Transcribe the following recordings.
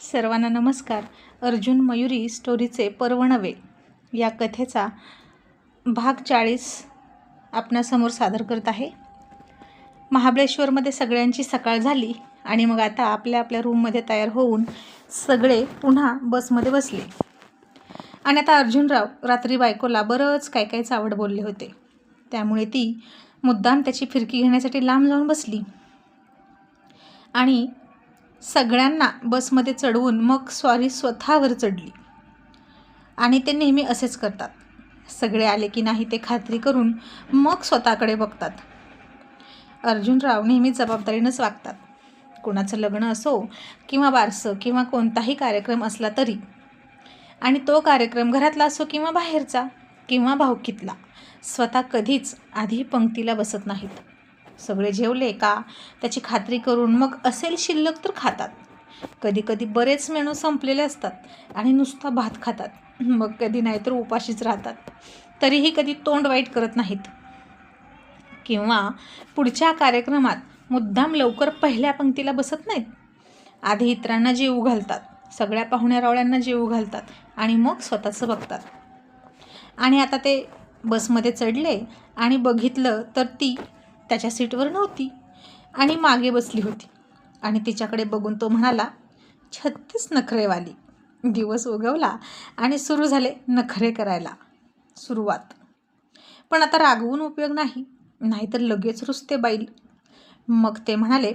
सर्वांना नमस्कार. अर्जुन मयुरी स्टोरीचे पर्वणवे या कथेचा भाग चाळीस आपणासमोर सादर करत आहे. महाबळेश्वरमध्ये सगळ्यांची सकाळ झाली आणि मग आता आपल्या आपल्या रूममध्ये तयार होऊन सगळे पुन्हा बसमध्ये बसले. आणि आता अर्जुनराव रात्री बायकोला बरंच काय काय चावड बोलले होते. त्यामुळे ती मुद्दाम त्याची फिरकी घेण्यासाठी लांब जाऊन बसली. आणि सगळ्यांना बसमध्ये चढवून मग स्वारी स्वतःवर चढली. आणि ते नेहमी असेच करतात. सगळे आले की नाही ते खात्री करून मग स्वतःकडे बघतात. अर्जुनराव नेहमी जबाबदारीनंच वागतात. कोणाचं लग्न असो किंवा बारसं किंवा कोणताही कार्यक्रम असला तरी. आणि तो कार्यक्रम घरातला असो किंवा बाहेरचा किंवा भावकीतला. स्वतः कधीच आधी पंक्तीला बसत नाहीत. सगळे जेवले का? त्याची खात्री करून मग असेल शिल्लक तर खातात. कधी कधी बरेच मेनू संपलेले असतात आणि नुसता भात खातात. मग कधी नाहीतर उपाशीच राहतात. तरीही कधी तोंड वाईट करत नाहीत. किंवा पुढच्या कार्यक्रमात मुद्दाम लवकर पहिल्या पंक्तीला बसत नाहीत. आधी इतरांना जीव घालतात. सगळ्या पाहुण्यारावळ्यांना जेवू जीव घालतात आणि मग स्वतःचं बघतात. आणि आता ते बसमध्ये चढले आणि बघितलं तर ती त्याच्या सीटवर नव्हती आणि मागे बसली होती. आणि तिच्याकडे बघून तो म्हणाला छत्तीस नखरेवाली. दिवस उगवला आणि सुरू झाले नखरे करायला सुरुवात. पण आता रागवून उपयोग नाही नाहीतर लगेच रुसते बाईल मग ते म्हणाले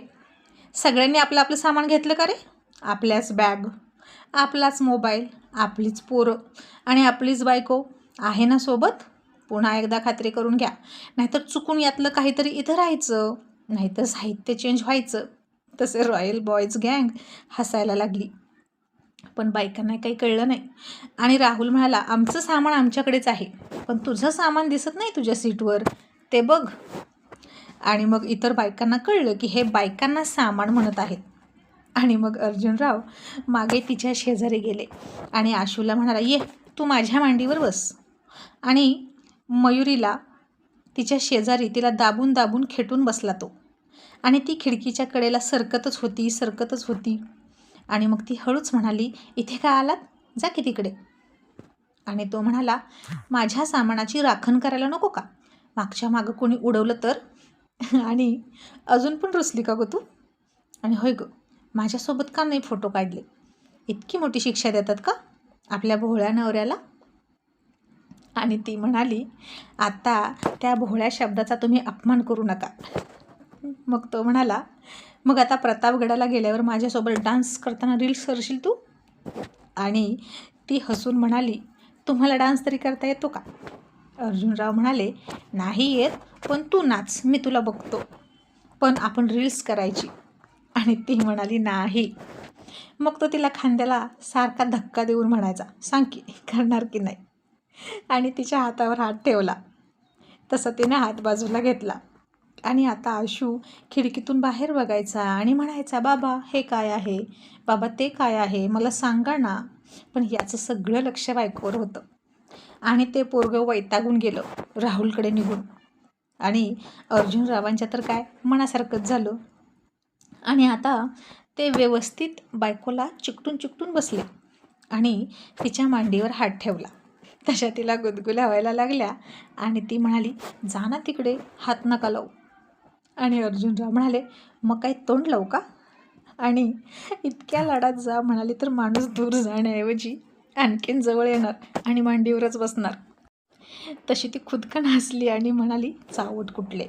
सगळ्यांनी आपलं आपलं सामान घेतलं का रे? आपल्याच बॅग आपलाच मोबाईल आपलीच पोरं आणि आपलीच बायको आहे ना सोबत? पुन्हा एकदा खात्री करून घ्या. नाहीतर चुकून यातलं काहीतरी इथं राहायचं नाहीतर साहित्य चेंज व्हायचं. तसे रॉयल बॉयज गँग हसायला लागली. पण बायकांना काही कळलं नाही. आणि राहुल म्हणाला आमचं सामान आमच्याकडेच आहे. पण तुझं सामान दिसत नाही तुझ्या सीटवर. ते बघ. आणि मग इतर बायकांना कळलं की हे बायकांना सामान म्हणत आहेत. आणि मग अर्जुनराव मागे तिच्या शेजारी गेले. आणि आशूला म्हणाला ये तू माझ्या मांडीवर बस. आणि मयुरीला तिच्या शेजारी तिला दाबून दाबून खेटून बसला तो. आणि ती खिडकीच्या कडेला सरकतच होती सरकतच होती. आणि मग ती हळूच म्हणाली इथे काय आलात? जा की तिकडे. आणि तो म्हणाला माझ्या सामानाची राखण करायला नको का? मागच्या मागं कोणी उडवलं तर? आणि अजून पण रुसली का गं तू? आणि होय गं माझ्यासोबत का नाही फोटो काढले? इतकी मोठी शिक्षा देतात का? आपल्या भोळ्या नवऱ्याला आणि ती म्हणाली आता त्या भोळ्या शब्दाचा तुम्ही अपमान करू नका. मग तो म्हणाला मग आता प्रतापगडाला गेल्यावर माझ्यासोबत डान्स करताना रील्स करशील तू? आणि ती हसून म्हणाली तुम्हाला डान्स तरी करता येतो का? अर्जुनराव म्हणाले नाही येत पण तू नाच मी तुला बघतो. पण आपण रील्स करायची. आणि ती म्हणाली नाही. मग तो तिला खांद्याला सारखा धक्का देऊन म्हणायचा सांग की करणार की नाही? आणि तिच्या हातावर हात ठेवला. तसा तिने हात बाजूला घेतला. आणि आता आशू खिडकीतून बाहेर बघायचा आणि म्हणायचा बाबा हे काय आहे? बाबा ते काय आहे? मला सांगा ना. पण याचं सगळं लक्ष बायकोवर होतं. आणि ते पोरगं वैतागून गेलं राहुलकडे निघून. आणि अर्जुनरावांच्या तर काय मनासारखंच झालं. आणि आता ते व्यवस्थित बायकोला चिकटून चिकटून बसले आणि तिच्या मांडीवर हात ठेवला. तशा तिला गुदगुल्या व्हायला लागल्या आणि ती म्हणाली जा ना तिकडे हात नका लावू. आणि अर्जुनराव म्हणाले मग काही तोंड लावू का? आणि इतक्या लाडात जा म्हणाली तर माणूस दूर जाण्याऐवजी आणखीन जवळ येणार आणि मांडीवरच बसणार. तशी ती खुदकन हसली आणि म्हणाली चावट कुठले?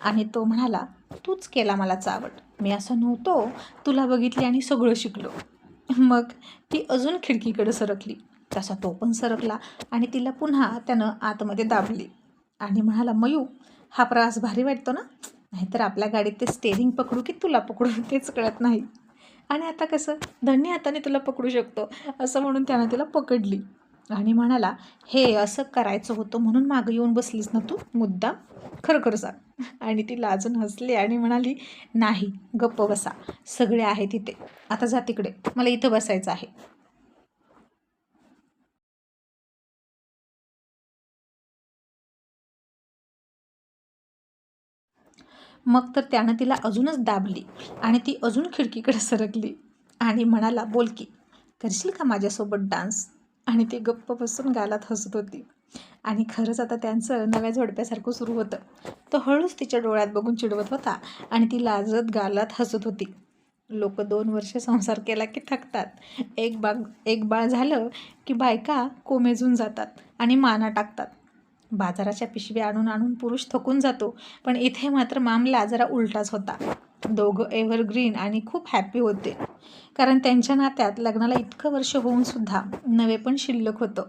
आणि तो म्हणाला तूच केला मला चावट. मी असं नव्हतो. तुला बघितली आणि सगळं शिकलो. मग ती अजून खिडकीकडे सरकली. तसा तो पण सरकला आणि तिला पुन्हा त्यानं आतमध्ये दाबली. आणि म्हणाला मयू हा प्रवास भारी वाटतो ना? नाहीतर आपल्या गाडीत ते स्टेरिंग पकडू की तुला पकडू? तेच कळत नाही. आणि आता कसं? धन्य हाताने तुला पकडू शकतो असं म्हणून त्यानं तिला पकडली. आणि म्हणाला हे असं करायचं होतं म्हणून मागं येऊन बसलीस ना तू? मुद्दा खरखर जा. सांग आणि ती लाजून हसली आणि म्हणाली नाही गप्प बसा. सगळे आहे तिथे आता जा तिकडे. मला इथं बसायचं आहे. मग तर त्यानं तिला अजूनच दाबली आणि ती अजून खिडकीकडे सरकली आणि म्हणाला बोल की करशील का माझ्यासोबत डान्स? आणि ती गप्प बसून गालात हसत होती. आणि खरंच आता त्यांचं नव्या झोडप्यासारखं सुरू होतं. तो हळूच तिच्या डोळ्यात बघून चिडवत होता आणि ती लाजत गालात हसत होती. लोक दोन वर्ष संसार केला की थकतात. एक बाग एक बाळ झालं की बायका कोमेजून जातात आणि माना टाकतात. बाजाराच्या पिशव्या आणून आणून पुरुष थकून जातो. पण इथे मात्र मामला जरा उलटाच होता. दोघं एव्हरग्रीन आणि खूप हॅपी होते. कारण त्यांच्या नात्यात लग्नाला इतकं वर्ष होऊन सुद्धा नवे पण शिल्लक होतं.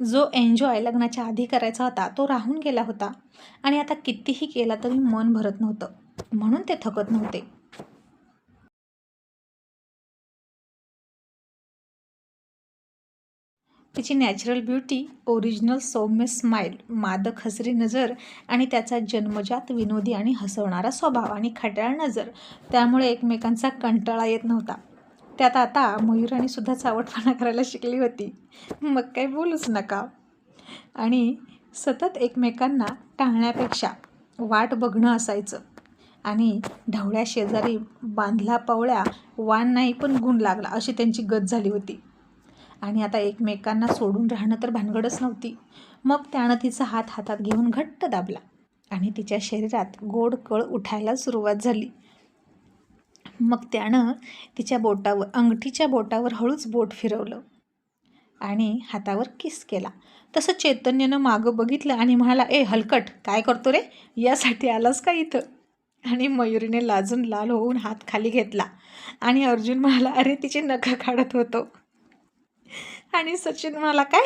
जो एन्जॉय लग्नाच्या आधी करायचा होता तो राहून गेला होता. आणि आता कितीही केला तरी मन भरत नव्हतं. म्हणून ते थकत नव्हते. तिची नॅचरल ब्युटी ओरिजिनल सौम्य स्माईल मादक हसरी नजर आणि त्याचा जन्मजात विनोदी आणि हसवणारा स्वभाव आणि खट्याळ नजर त्यामुळे एकमेकांचा कंटाळा येत नव्हता. त्यात आता मयुराणी सुद्धा चावटपणा करायला शिकली होती. मग काही बोलूच नका. आणि सतत एकमेकांना टाळण्यापेक्षा वाट बघणं असायचं. आणि ढवळ्या शेजारी बांधला पवळ्या वान नाही पण गुण लागला अशी त्यांची गत झाली होती. आणि आता एकमेकांना सोडून राहणं तर भानगडच नव्हती. मग त्यानं तिचा हात हातात घेऊन घट्ट दाबला आणि तिच्या शरीरात गोड कळ उठायला सुरुवात झाली. मग त्यानं तिच्या बोटावर अंगठीच्या बोटावर हळूच बोट फिरवलं आणि हातावर किस केला. तसं चैतन्यनं मागं बघितलं आणि म्हणाला ए हलकट काय करतो रे? यासाठी आलास का इथं? आणि मयुरीने लाजून लाल होऊन हात खाली घेतला आणि अर्जुन म्हणाला अरे तिचे नखा काढत होतो. आणि सचिन म्हणाला काय?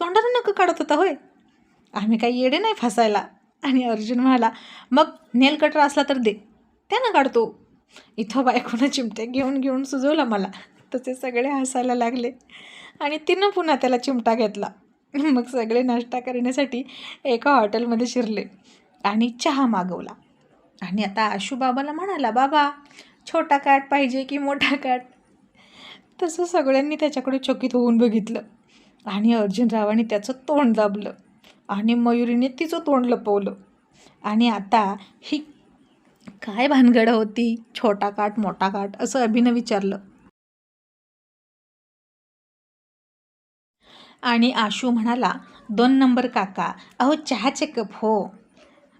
तोंडाला नखं काढत होता होय. आम्ही काही येडे नाही फसायला. आणि अर्जुन म्हणाला मग नेल कटर असला तर दे. त्यानं काढतो. इथं बायकोनं चिमटे घेऊन घेऊन सुजवला मला. तसे सगळे हसायला लागले. आणि तिनं पुन्हा त्याला चिमटा घेतला. मग सगळे नाश्ता करण्यासाठी एका हॉटेलमध्ये शिरले आणि चहा मागवला. आणि आता आशू बाबाला म्हणाला बाबा छोटा काट पाहिजे की मोठा काट? तसं सगळ्यांनी त्याच्याकडे चकित होऊन बघितलं. आणि अर्जुनरावाने त्याचं तोंड दाबलं. आणि मयुरीने तिचं तोंड लपवलं. आणि आता ही काय भानगड होती? छोटा काट मोठा काट असं अभिनं विचारलं. आणि आशू म्हणाला दोन नंबर काका. अहो चहाचे कप हो.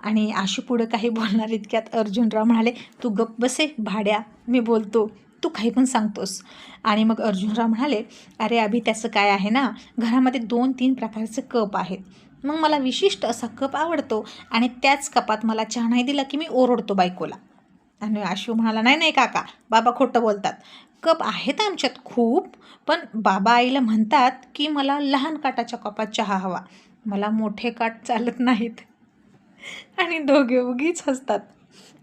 आणि आशू पुढं काही बोलणार इतक्यात अर्जुनराव म्हणाले तू गप्प बसे भाड्या. मी बोलतो. तू काही पण सांगतोस. आणि मग अर्जुनराव म्हणाले अरे अभि त्याचं काय आहे ना? घरामध्ये दोन तीन प्रकारचे कप आहेत. मग मला विशिष्ट असा कप आवडतो आणि त्याच कपात मला चहा नाही दिला की मी ओरडतो बायकोला. आणि आशू म्हणाला नाही नाही काका बाबा खोटं बोलतात. कप आहेत आमच्यात खूप पण बाबा आईला म्हणतात की मला लहान काटाच्या कपात चहा हवा. मला मोठे काट चालत नाहीत. आणि दोघे उगीच हसतात.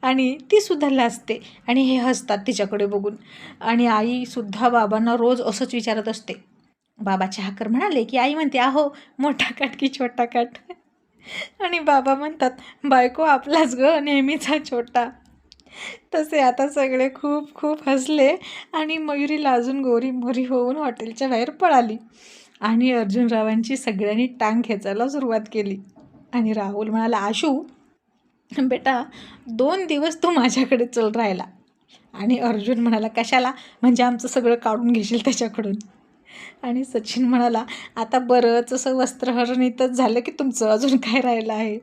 आणि ती सुद्धा लाजते आणि हे हसतात तिच्याकडे बघून. आणि आईसुद्धा बाबांना रोज असंच विचारत असते. बाबा चहाकर म्हणाले की आई म्हणते आहो मोठा काट की छोटा काट. आणि बाबा म्हणतात बायको आपलाच ग नेहमीचा छोटा. तसे आता सगळे खूप खूप हसले आणि मयुरी लाजून गोरी मोरी होऊन हॉटेलच्या बाहेर पळाली. आणि अर्जुनरावांची सगळ्यांनी टांग खेचायला सुरुवात केली. आणि राहुल म्हणाला आशू बेटा दोन दिवस तू माझ्याकडे चल राहिला आणि अर्जुन म्हणाला कशाला? म्हणजे आमचं सगळं काढून घेशील त्याच्याकडून? आणि सचिन म्हणाला आता बरंच असं वस्त्रहरण इथंच झालं की तुमचं अजून काय राहिलं आहे?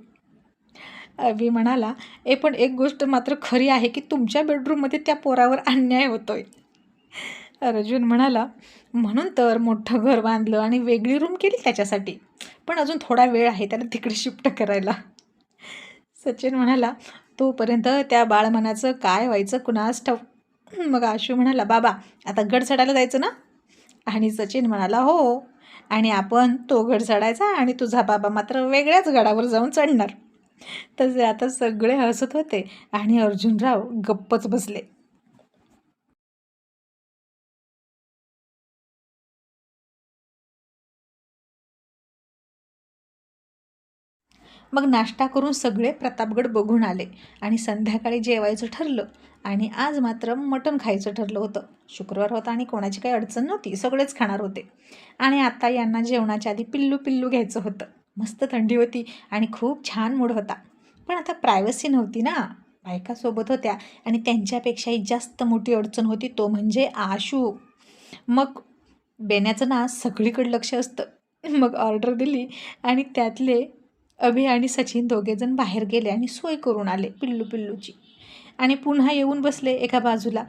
अभि म्हणाला ए पण एक गोष्ट मात्र खरी आहे की तुमच्या बेडरूममध्ये त्या पोरावर अन्याय होतोय. अर्जुन म्हणाला म्हणून तर मोठं घर बांधलं आणि वेगळी रूम केली त्याच्यासाठी. पण अजून थोडा वेळ आहे त्याला तिकडे शिफ्ट करायला. सचिन म्हणाला तोपर्यंत त्या बाळमनाचं काय व्हायचं कुणास ठाऊ मग आशू म्हणाला बाबा आता गड चढायला जायचं ना? आणि सचिन म्हणाला हो, हो आणि आपण तो गड चढायचा आणि तुझा बाबा मात्र वेगळ्याच गडावर जाऊन चढणार. तसे आता सगळे हसत होते आणि अर्जुनराव गप्पच बसले. मग नाश्ता करून सगळे प्रतापगड बघून आले आणि संध्याकाळी जेवायचं ठरलं आणि आज मात्र मटण खायचं ठरलं होतं. शुक्रवार होता आणि कोणाची काही अडचण नव्हती सगळेच खाणार होते. आणि आता यांना जेवणाच्या आधी पिल्लू पिल्लू घ्यायचं होतं. मस्त थंडी होती आणि खूप छान मूड होता. पण आता प्रायव्हसी नव्हती ना. बायकासोबत होत्या आणि त्यांच्यापेक्षाही जास्त मोठी अडचण होती तो म्हणजे आशू. मग बेण्याचं ना सगळीकडे लक्ष असतं. मग ऑर्डर दिली आणि त्यातले अभि आणि सचिन दोघेजण बाहेर गेले आणि सोय करून आले पिल्लू पिल्लूची. आणि पुन्हा येऊन बसले एका बाजूला.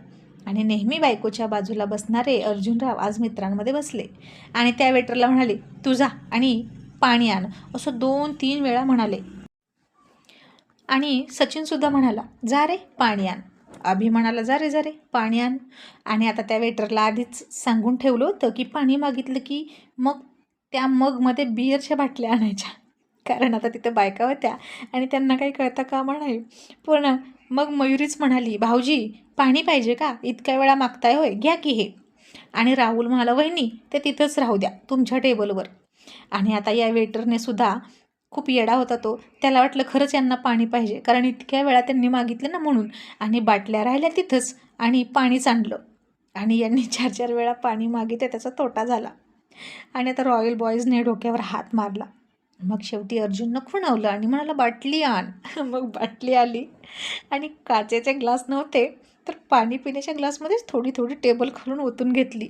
आणि नेहमी बायकोच्या बाजूला बसणारे अर्जुनराव आज मित्रांमध्ये बसले. आणि त्या वेटरला म्हणाले तू जा आणि पाणी आण. असं दोन तीन वेळा म्हणाले. आणि सचिनसुद्धा म्हणाला जा रे पाणी आण. अभि म्हणाला जा रे जा रे पाणी आण. आणि आता त्या वेटरला आधीच सांगून ठेवलं होतं की पाणी मागितलं की मग त्या मगमध्ये बिअरच्या बाटल्या आणायच्या. कारण आता तिथं बायका होत्या आणि त्यांना काही कळता कामा नाही पण मग मयुरीच म्हणाली भाऊजी पाणी पाहिजे का? इतक्या वेळा मागताय होय घ्या की हे. आणि राहुल म्हणाला वहिनी ते तिथंच राहू द्या तुमच्या टेबलवर. आणि आता या वेटरने सुद्धा खूप येडा होता तो. त्याला वाटलं खरंच यांना पाणी पाहिजे कारण इतक्या वेळा त्यांनी मागितलं ना म्हणून. आणि बाटल्या राहिल्या तिथंच आणि पाणीच आणलं. आणि यांनी चार चार वेळा पाणी मागितलं त्याचा तोटा झाला. आणि आता रॉयल बॉईजने डोक्यावर हात मारला. मग शेवटी अर्जुननं खुणवलं आणि म्हणाला बाटली आण. मग बाटली आली आणि काचेचे ग्लास नव्हते तर पाणी पिण्याच्या ग्लासमध्येच थोडी थोडी टेबल खालून ओतून घेतली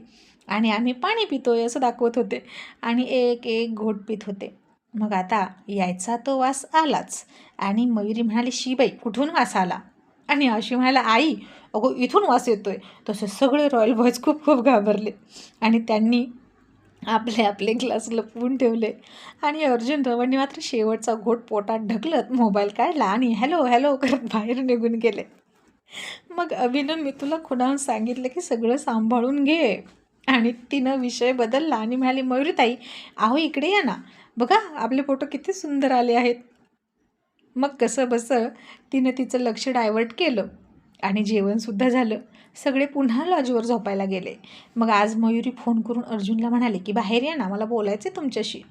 आणि आम्ही पाणी पितोय असं दाखवत होते आणि एक एक घोट पित होते. मग आता यायचा तो वास आलाच आणि मयुरी म्हणाली शिबाई कुठून वास आला? आणि अशी म्हणाला आई अगो इथून वास येतोय. तसे सगळे रॉयल बॉयज खूप खूप घाबरले आणि त्यांनी आपले आपले ग्लास लपवून ठेवले. आणि अर्जुन रवांनी मात्र शेवटचा घोट पोटात ढकलत मोबाईल काढला आणि हॅलो हॅलो करत बाहेर निघून गेले. मग अभिनव मी तुला खुणावून सांगितलं की सगळं सांभाळून घे. आणि तिनं विषय बदलला आणि म्हणाली मयुरीताई आहो इकडे या ना. बघा आपले फोटो किती सुंदर आले आहेत. मग कसं बसं तिनं तिचं लक्ष डायवर्ट केलं. आणि जेवणसुद्धा झालं. सगळे पुन्हा लॉजवर झोपायला गेले. मग आज मयुरी फोन करून अर्जुनला म्हणाले की बाहेर या ना मला बोलायचं तुमच्याशी.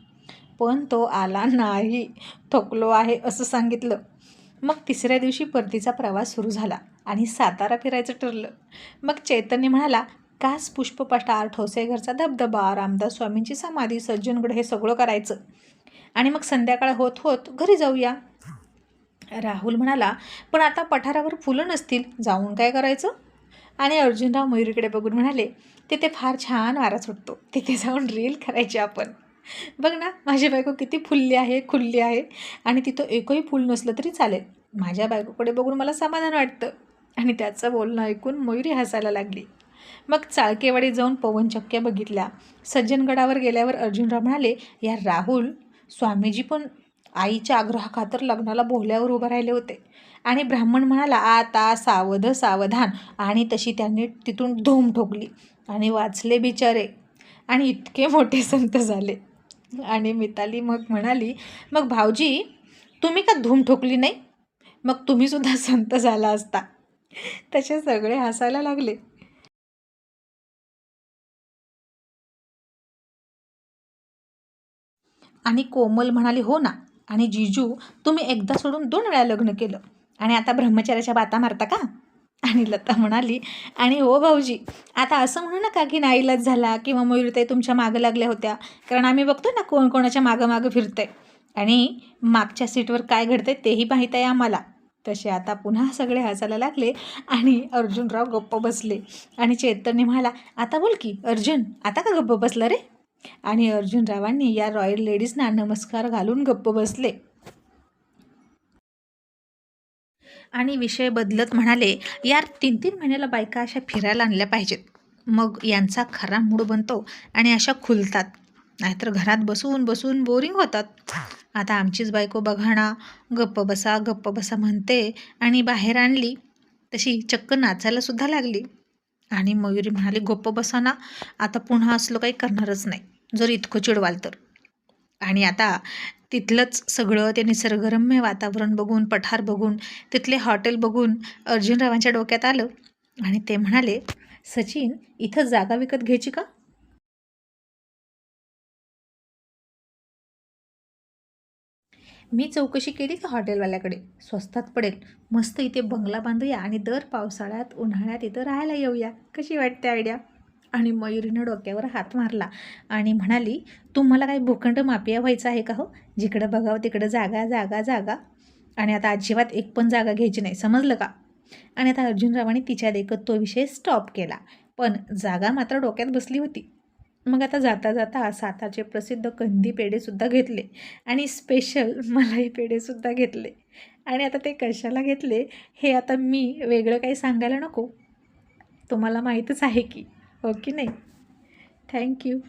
पण तो आला नाही. थकलो आहे असं सांगितलं. मग तिसऱ्या दिवशी परतीचा प्रवास सुरू झाला आणि सातारा फिरायचं ठरलं. मग चैतन्य म्हणाला कास पुष्पपटार ठोसेघरचा धबधबा रामदास स्वामींची समाधी सज्जनगड हे सगळं करायचं. आणि मग संध्याकाळ होत होत घरी जाऊया. राहुल म्हणाला पण आता पठारावर फुलं नसतील जाऊन काय करायचं? आणि अर्जुनराव मयुरीकडे बघून म्हणाले तिथे फार छान वारा सुटतो. तिथे जाऊन रील करायची आपण. बघ ना माझी बायको किती फुलली आहे खुलली आहे आणि तिथं एकही फुल नसलं तरी चालेल. माझ्या बायकोकडे बघून मला समाधान वाटतं. आणि त्याचं बोलणं ऐकून मयुरी हसायला लागली. मग चाळकेवाडी जाऊन पवनचक्क्या बघितल्या. सज्जनगडावर गेल्यावर अर्जुनराव म्हणाले या राहुल स्वामीजी पण आईच्या आग्रहाखातर लग्नाला भोल्यावर उभं राहिले होते. आणि ब्राह्मण म्हणाला आता सावध सावधान. आणि तशी त्यांनी तिथून धूम ठोकली आणि वाचले बिचारे. आणि इतके मोठे संत झाले. आणि मिताली मग म्हणाली मग भाऊजी तुम्ही का धूम ठोकली नाही? मग तुम्हीसुद्धा संत झाला असता. तसे सगळे हसायला लागले. आणि कोमल म्हणाली हो ना आणि जिजू तुम्ही एकदा सोडून दोन वेळा लग्न केलं. आणि आता ब्रह्मचार्याच्या बाता मारता का? आणि लता म्हणाली आणि हो भाऊजी आता असं म्हणू नका की नाईलाज झाला किंवा मयुरताई तुमच्या मागं लागल्या होत्या कारण आम्ही बघतो ना कोण कोणाच्या मागं मागं फिरतंय. आणि मागच्या सीटवर काय घडतंय तेही माहीत आहे आम्हाला. तसे आता पुन्हा सगळे हसायला लागले आणि अर्जुनराव गप्प बसले. आणि चेतनने म्हणाला आता बोल की अर्जुन आता का गप्प बसला रे? आणि अर्जुनरावांनी या रॉयल लेडीजना नमस्कार घालून गप्प बसले. आणि विषय बदलत म्हणाले यार तीन तीन महिन्याला बायका अशा फिरायला आणल्या पाहिजेत. मग यांचा खरा मूड बनतो आणि अशा खुलतात. नाहीतर घरात बसून बसून बोरिंग होतात. आता आमचीच बायको बघाणा गप्प बसा गप्प बसा म्हणते आणि बाहेर आणली. तशी चक्क नाचायला सुद्धा लागली. आणि मयुरी म्हणाली गप्प बसा ना. आता पुन्हा असलं काही करणारच नाही. जर इतकं चिडवाल तर. आणि आता तिथलंच सगळं ते निसर्गरम्य वातावरण बघून पठार बघून तिथले हॉटेल बघून अर्जुनरावांच्या डोक्यात आलं आणि ते म्हणाले सचिन इथं जागा विकत घ्यायची का? मी चौकशी केली का हॉटेलवाल्याकडे? स्वस्तात पडेल. मस्त इथे बंगला बांधूया आणि दर पावसाळ्यात उन्हाळ्यात इथं राहायला येऊया. कशी वाटते आयडिया आणि मयुरीनं डोक्यावर हात मारला आणि म्हणाली तुम्हाला काही भूखंड मापिया व्हायचं आहे का हो? जिकडं बघावं तिकडं जागा जागा जागा. आणि आता अजिबात एक पण जागा घ्यायची नाही. समजलं का? आणि आता अर्जुनरावाने तिच्या देखत तो विषय स्टॉप केला. पण जागा मात्र डोक्यात बसली होती. मग आता जाता जाता साताचे प्रसिद्ध कंदी पेढेसुद्धा घेतले. आणि स्पेशल मलाई पेढेसुद्धा घेतले. आणि आता ते कशाला घेतले हे आता मी वेगळं काही सांगायला नको. तुम्हाला माहीतच आहे की हो की नाही थँक्यू